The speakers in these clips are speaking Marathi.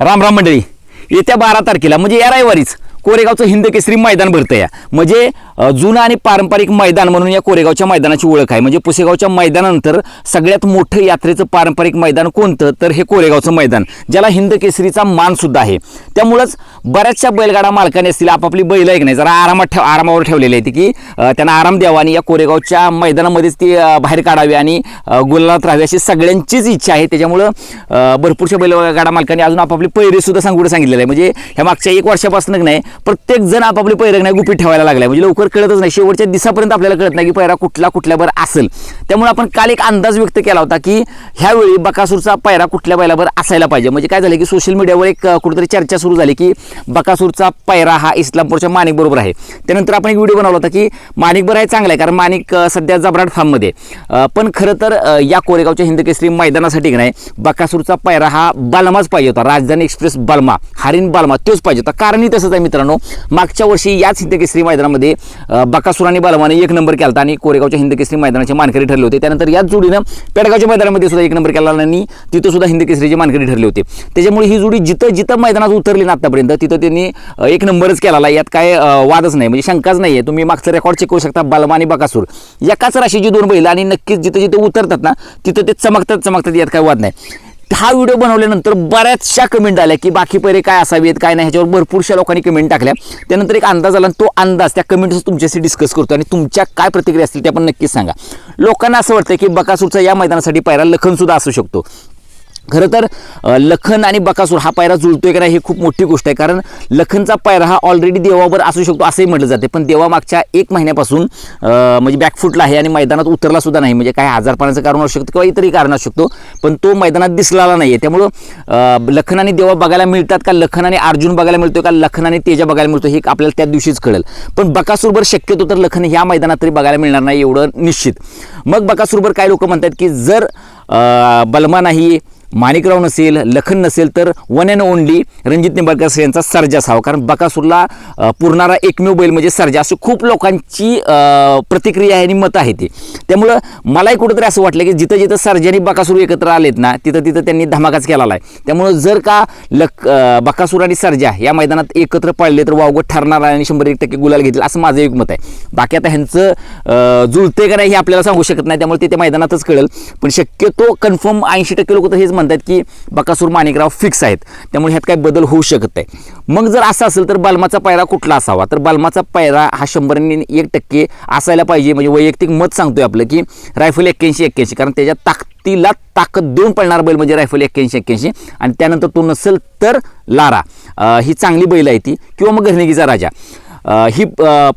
राम राम मंडळी येत्या बारा तारखेला म्हणजे या रविवारीच. कोरेगावचं हिंद केसरी मैदान भरतं या म्हणजे जुनं आणि पारंपरिक मैदान म्हणून या कोरेगावच्या मैदानाची ओळख आहे. म्हणजे पुसेगावच्या मैदानानंतर सगळ्यात मोठं यात्रेचं पारंपरिक मैदान कोणतं? तर हे कोरेगावचं मैदान ज्याला हिंद केसरीचा मानसुद्धा आहे. त्यामुळंच बऱ्याचशा बैलगाडा मालकाने असतील आपापली बैल ऐक नाही जरा आरामात ठेव आरामावर ठेवलेली आहेत की त्यांना आराम द्यावा आणि या कोरेगावच्या मैदानामध्येच ती बाहेर काढावी आणि अ, गुलालात राहावी अशी सगळ्यांचीच इच्छा आहे. त्याच्यामुळं भरपूरशा बैलगाडा मालकांनी अजून आपापली पैरेसुद्धा सांगून सांगितलेलं आहे. म्हणजे ह्या मागच्या एक वर्षापासून नाही प्रत्येक जण आपापली पैरक नाही गुपित ठेवायला लागला म्हणजे लवकर कळतच नाही. शेवटच्या दिवसापर्यंत आपल्याला कळत नाही की पैरा कुठला कुठल्यावर असेल. त्यामुळे आपण काल एक अंदाज व्यक्त केला होता की ह्यावेळी बकासूरचा पैरा कुठल्या बैलावर असायला पाहिजे. म्हणजे काय झालं की सोशल मीडियावर एक कुठेतरी चर्चा सुरू झाली की बकासूरचा पैरा हा इस्लामपूरच्या माणिक बरोबर आहे. त्यानंतर आपण एक व्हिडिओ बनवला होता की माणिक बरं आहे चांगला आहे कारण माणिक सध्या जबराट फार्ममध्ये पण खरं तर या कोरेगावच्या हिंदकेसरी मैदानासाठी की नाही बकासूरचा पैरा हा बालमाच पाहिजे होता. राजधानी एक्सप्रेस बालमा हरिण बालमा तोच पाहिजे होता. कारणही तसंच आहे मित्र मित्रांनो मागच्या वर्षी याच हिंदकेसरी मैदानामध्ये बकासूर आणि बालमाने एक नंबर केला होता आणि कोरेगावच्या हिंदकेसरी मैदानाचे मानकरी ठरले होते. त्यानंतर याच जोडीनं पेडगावच्या मैदानामध्ये सुद्धा एक नंबर केला आणि तिथं सुद्धा हिंदकेसरीचे मानकरी ठरले होते. त्याच्यामुळे ही जोडी जिथं जिथं मैदानात उतरली ना आतापर्यंत तिथं त्यांनी एक नंबरच केला यात काय वादच नाही म्हणजे शंकाच नाही आहे तुम्ही मागचं रेकॉर्ड चेक करू शकता बालमा आणि बकासूर. एकाच राशीची दोन बैल आणि नक्कीच जिथं जिथं उतरतात ना तिथं ते चमकतात चमकतात यात काय वाद नाही. हा व्हिडिओ बनवल्यानंतर बऱ्याचशा कमेंट आल्या की बाकी पैरे काय असावेत काय नाही ह्याच्यावर भरपूरशा लोकांनी कमेंट टाकल्या. त्यानंतर एक अंदाज आला आणि तो अंदाज त्या कमेंट्स तुमच्याशी डिस्कस करतो आणि तुमच्या काय प्रतिक्रिया असतील त्या पण नक्कीच सांगा. लोकांना असं वाटतं की बकासूरचा या मैदानासाठी पायरा लखनसुद्धा असू शकतो. खरं तर लखन आणि बकासूर हा पायरा जुळतोय का नाही ही खूप मोठी गोष्ट आहे. कारण लखनचा पायरा हा ऑलरेडी देवावर असू शकतो असंही म्हटलं जाते. पण देवा मागच्या एक महिन्यापासून म्हणजे बॅकफुटला आहे आणि मैदानात उतरला सुद्धा नाही. म्हणजे काय आजारपणाचं कारण असू शकतं किंवा इतरही कारण असू शकतो. पण तो मैदानात दिसलेला नाही आहे त्यामुळं लखन आणि देवा बघायला मिळतात का? लखन आणि अर्जुन बघायला मिळतो का? लखन आणि तेजा बघायला मिळतो हे आपल्याला त्या दिवशीच कळेल. पण बकासूरभर शक्यतो तर लखन ह्या मैदानात तरी बघायला मिळणार नाही एवढं निश्चित. मग बकासूरभर काय लोक म्हणतात की जर बलमा नाही माणिकराव नसेल लखन नसेल तर one and only Ranjit Nimbalkar यांचा सर्जा असावा कारण बकासूरला पुरणारा एकमेव बैल म्हणजे सर्जा. असं खूप लोकांची प्रतिक्रिया आहे आणि मतं आहे ते. त्यामुळं मलाही कुठंतरी असं वाटलं की जिथं जिथं सर्जा आणि बकासूर एकत्र आलेत ना तिथं तिथं त्यांनी धमाकाच केलेला आहे. त्यामुळं जर का लक बकासूर आणि सर्जा या मैदानात एकत्र पडले तर वावगं ठरणार आहे आणि शंभर एक टक्के गुलाल घेतील असं माझं एक मत आहे. बाकी आता ह्यांचं जुळते का नाही हे आपल्याला सांगू शकत नाही. त्यामुळे ते त्या मैदानातच कळेल. पण शक्यतो कन्फर्म ऐंशी टक्के लोक तर हेच म्हणतात की बकासूर माणिकराव फिक्स आहेत. त्यामुळे ह्यात काही बदल होऊ शकत नाही. मग जर असं असेल तर बालमाचा पायरा कुठला असावा? तर बालमाचा पायरा हा शंभरने एक टक्के असायला पाहिजे. म्हणजे वैयक्तिक मत सांगतोय आपलं की रायफल एक्क्याऐंशी एक्क्याऐंशी. कारण त्याच्या ताकदीला ताकद देऊन पडणार बैल म्हणजे रायफल एक्क्याऐंशी एक्क्याऐंशी. आणि त्यानंतर तो नसेल तर लारा. ही चांगली बैल आहे ती. किंवा मग घरणिकीचा राजा. ही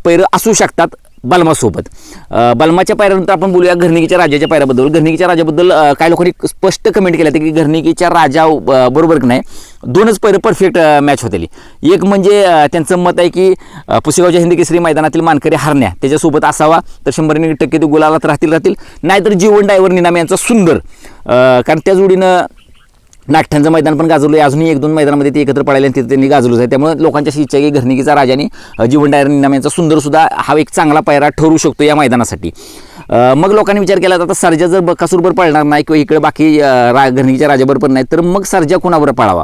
पैरं असू शकतात. बालमासोबत. बालमाच्या पायऱ्यानंतर आपण बोलूया घरणिकीच्या राजाच्या पायऱ्याबद्दल. घरणिकीच्या राजाबद्दल काही लोकांनी स्पष्ट कमेंट केलं की घरणिकीच्या राजा बरोबर की नाही? दोनच पैर परफेक्ट मॅच होतेली. एक म्हणजे त्यांचं मत आहे की पुसेगावच्या हिंदी केसरी मैदानातील मानकरी हरण्या त्याच्यासोबत असावा तर शंभर टक्के ते गुलालात राहतील राहतील. नाहीतर जीवन डायव्हर निनाम यांचा सुंदर कारण त्या जोडीनं नागठ्यांचं मैदान पण गाजवलं आहे अजूनही एक दोन मैदानामध्ये ते एकत्र पडायला आणि तिथे त्यांनी गाजवलंच आहे. त्यामुळे लोकांची अशी इच्छा आहे की घरणिकीचा राजाने जीवन डायर निनाम यांचा सुंदरसुद्धा हा एक चांगला पायरा ठरू शकतो या मैदानासाठी. मग लोकांनी विचार केला तर आता सर्जा जर बकासूरभर पळणार नाही किंवा इकडे बाकी रा घरणीच्या राजाबरोबर पण नाही तर मग सर्जा कोणावर पळावा?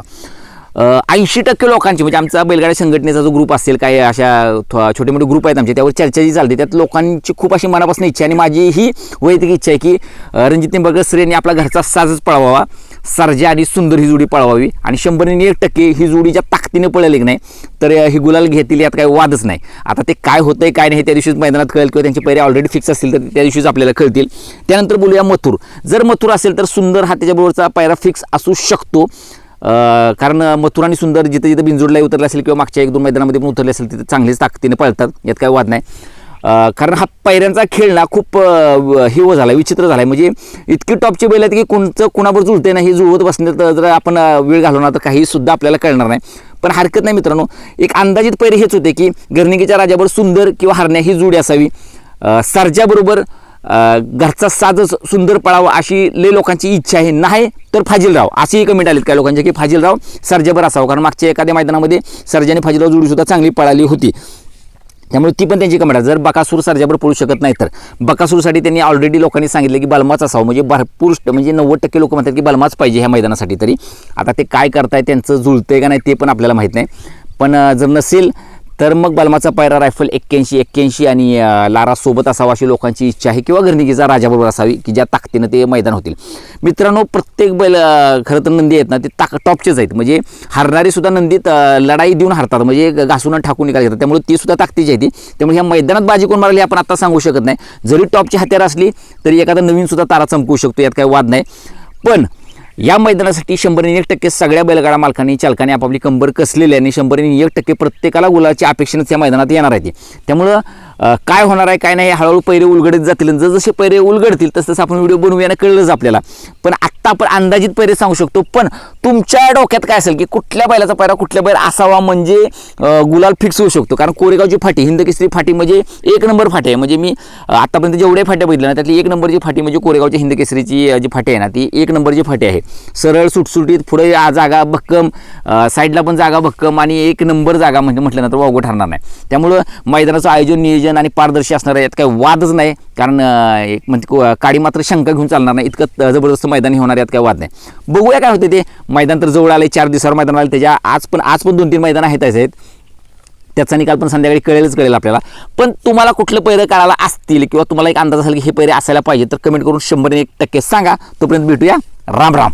ऐंशी टक्के लोकांची म्हणजे आमचा बैलगाड्या संघटनेचा जो ग्रुप असेल काही अशा थो- छोटे मोठे ग्रुप आहेत आमचे त्यावर चर्चा जी चालते त्यात लोकांची खूप अशी मनापासून इच्छा आणि माझी ही वैयक्तिक इच्छा आहे की रणजित निंबाळकर सर आपला घरचा साजच पळवावा. सर्जा आणि सुंदर ही जोडी पळवावी. आणि शंभरने एक टक्के ही जोडीच्या ताकदीने पळली की नाही तर ही गुलाल घेतील यात काही वादच नाही. आता ते काय होतं आहे काय नाही त्या दिवशीच मैदानात कळेल किंवा त्यांचे पैरे ऑलरेडी फिक्स असतील तर त्या दिवशीच आपल्याला कळतील. त्यानंतर बोलूया मथुर. जर मथुर असेल तर सुंदर हा त्याच्याबरोबरचा पायरा फिक्स असू शकतो. कारण मथुर आणि सुंदर जिथे जिथं बिंजोडला उतरले असेल किंवा मागच्या एक दोन मैदानामध्ये पण उतरले असेल तिथे चांगलीच ताकदीने पळतात. यात काही वाद नाही. कारण हा पायऱ्यांचा खेळ ना खूप अं, हिव झाला विचित्र झाला म्हणजे इतकी टॉपची बैल आहेत की कोणचं कुणावर जुळते ना हे जुळवत बसण्यात तर जर आपण वेळ घालवणार तर काही सुद्धा आपल्याला कळणार नाही. पण हरकत नाही मित्रांनो एक अंदाजित पैरे हेच होते की गर्निकीच्या राजाबरोबर सुंदर किंवा हरण्या ही जुडी असावी. सरजाबरोबर घरचा साजच सुंदर पळावा अशी लय लोकांची इच्छा आहे. नाही तर फाजीलराव. असेही कमेंट आलेत काही लोकांचे की फाजीलराव सर्जाबर असावं. कारण मागच्या एखाद्या मैदानामध्ये सर्जाने फाजीलराव जोडीसुद्धा चांगली पळाली होती. त्यामुळे ती पण त्यांची कमेंट आहे. जर बकासूर सर्जाबर पळू शकत नाही तर. बकासूरसाठी त्यांनी ऑलरेडी लोकांनी सांगितलं की बलमाच असावं. म्हणजे भरपूर म्हणजे नव्वद टक्के लोक म्हणतात की बलमाच पाहिजे ह्या मैदानासाठी तरी. आता ते काय करताय त्यांचं जुळतंय का नाही ते पण आपल्याला माहीत नाही. पण जर नसेल तर मग बलमाचा पायरा रायफल एक्क्याऐंशी एक्क्याऐंशी आणि लारासोबत लारा सोबत असावा अशी लोकांची इच्छा आहे किंवा घरणिकीचा राजाबरोबर असावी की ज्या ताकदीनं ते मैदान होतील. मित्रांनो प्रत्येक बैल खरं तर नंदी आहेत ना ते ताक टॉपचेच आहेत. म्हणजे हारणारी सुद्धा नंदीत लढाई देऊन हारतात. म्हणजे घासून ठाकून निकाल घेतात. त्यामुळे ती सुद्धा ताकदीची आहे ती. त्यामुळे ह्या मैदानात बाजी कोण मारली आपण आता सांगू शकत नाही. जरी टॉपची हत्यार असली तरी एखादा नवीन सुद्धा तारा चमकू शकतो. यात काही वाद नाही. पण या मैदानासाठी शंभरने एक टक्के सगळ्या बैलगाडा मालकांनी चालकाने आपापली कंबर कसलेली आहे आणि शंभरने एक टक्के प्रत्येकाला गुलाची अपेक्षेनेच या मैदानात येणार आहे त्यामुळं काय होणार आहे काय नाही हे हळूहळू पैरे उलगडत जातील. आणि जसे पैरे उलगडतील तसं तसं आपण व्हिडिओ बनवूया कळलंच आपल्याला. पण आत्ता आपण अंदाजित पैरे सांगू शकतो. पण तुमच्या डोक्यात काय असेल की कुठल्या बैलाचा पैरा कुठल्या बैल असावा म्हणजे गुलाल फिक्स होऊ शकतो. कारण कोरेगावची फाटी हिंद केसरी फाटी म्हणजे एक नंबर फाटी आहे. म्हणजे मी आतापर्यंत जेवढ्या फाट्या बघितल्या ना त्यातली एक नंबरची फाटी म्हणजे कोरेगावची हिंद केसरीची जी फाटी आहे ना ती एक नंबरची फाटी आहे. सरळ सुटसुटीत पुढे जागा भक्कम साईडला पण जागा भक्कम आणि एक नंबर जागा म्हणजे म्हटल्यानंतर अवघड ठरणार नाही. त्यामुळं मैदानाचं आयोजन नियोजन आणि पारदर्शी असणार आहे यात काही वादच नाही. कारण एक म्हणजे काडी मात्र शंका घेऊन चालणार नाही. इतकं जबरदस्त मैदान हे होणार यात काही वाद नाही. बघूया काय होते ते. मैदान तर जवळ आले चार दिवसावर मैदान आले त्याच्या आज पण आज पण दोन तीन मैदान आहेत आहेत त्याचा निकाल पण संध्याकाळी कळेलच कळेल आपल्याला. पण तुम्हाला कुठलं पैरे काढायला असतील किंवा तुम्हाला एक अंदाज असेल की हे पैरे असायला पाहिजे तर कमेंट करून शंभर एक टक्के सांगा. तोपर्यंत भेटूया. राम राम.